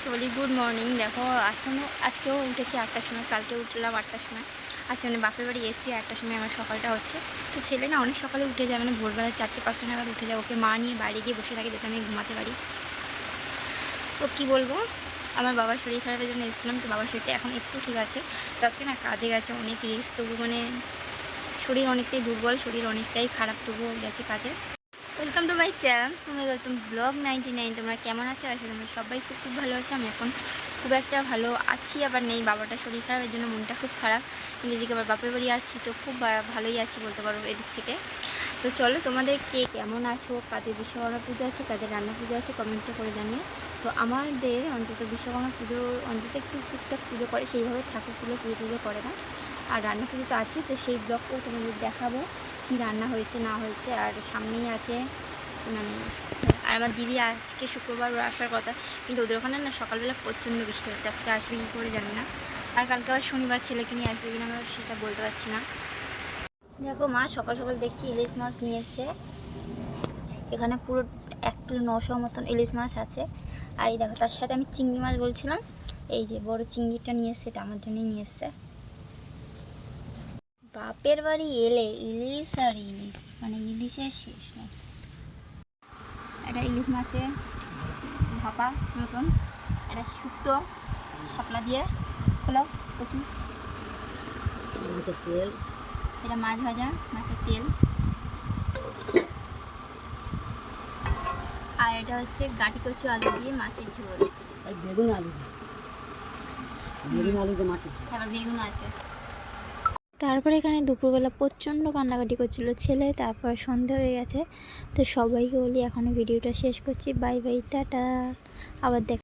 সবাইকে বলি, good morning. দেখো এখনও আজকেও উঠেছি আটটার সময়, কালকে উঠলাম আটটার সময়। আজকে মানে বাপের বাড়ি এসি আটটার সময় আমার সকালটা হচ্ছে। তো ছেলে না অনেক সকালে উঠে যায় মানে ভোরবেলা চারটে, পাঁচটা নাগাদ উঠে যায়। ওকে মা নিয়ে বাইরে গিয়ে বসে থাকে, যাতে আমি ঘুমাতে পারি। তো কী বলব, আমার বাবার শরীর খারাপের জন্য এসেছিলাম, তো বাবার শরীরটা এখন একটু ঠিক আছে। তো আজকে না কাজে গেছে, অনেক রিস্ক তবু মানে শরীর অনেকটাই দুর্বল, শরীর অনেকটাই খারাপ, তবুও গেছে কাজে। ওয়েলকাম টু মাই চ্যানেল সুমে গৌতম ব্লগ নাইনটি নাইন তোমরা কেমন আছো? আসলে তোমরা সবাই খুব খুব ভালো আছো। আমি এখন খুব একটা ভালো আছি, আবার নেই। বাবাটা শরীর খারাপ, এর জন্য মনটা খুব খারাপ। কিন্তু এদিকে আবার বাপের বাড়ি আছি, তো খুব ভালোই আছি বলতে পারব এদিক থেকে। তো চলো, তোমাদের কে কেমন আছো? কাদের বিশ্বকর্মা পুজো আছে, কাদের রান্না পুজো আছে কমেন্টটা করে জানিয়ে তো আমাদের অন্তত বিশ্বকর্মা পুজো অন্তত একটু টুকটাক পুজো করে, সেইভাবে ঠাকুর তুলে পুজো পুজো করে না। আর রান্না পুজো তো আছে তো সেই ব্লগটাও তোমাদের দেখাবো। কী রান্না হয়েছে, না হয়েছে, আর সামনেই আছে মানে আর আমার দিদি আজকে শুক্রবার আসার কথা, কিন্তু ওদের ওখানে না সকালবেলা প্রচণ্ড বৃষ্টি হচ্ছে, আজকে আসবে কী করে জানি না, আর কালকে আবার শনিবার ছেলেকে নিয়ে আসবে কিনা আমি সেটা বলতে পারছি না। দেখো মা, সকাল সকাল দেখছি ইলিশ মাছ নিয়ে এসছে, এখানে পুরো এক কিলো নশো মতন ইলিশ মাছ আছে, আর এই দেখো তার সাথে আমি চিংড়ি মাছ বলছিলাম, এই যে বড় চিংড়িটা নিয়ে এসছে, এটা আমার জন্যই নিয়ে এসছে। বাপের বাড়ি এলে ইলিশ আর ইলিশ মানে ইলিশের শেষ নেই এটা ইলিশ মাছে ভাপা নতুন এটা শুক্তো শাপলা দিয়ে খোলাও কচু। মাছের তেল। এটা মাছ ভাজা মাছের তেল। আর এটা হচ্ছে গাটি কচু আলু দিয়ে মাছের ঝোল। বেগুন আলু দিয়ে। বেগুন আলু দিয়ে মাছের ঝোল। তারপর বেগুন আছে। তারপরে এখানে দুপুরবেলা প্রচণ্ড কান্নাকাটি করছিল ছেলে, তারপর সন্ধে হয়ে গেছে। তো সবাইকে বলি এখনও ভিডিওটা শেষ করছি। Bye bye, ta-ta. আবার দেখ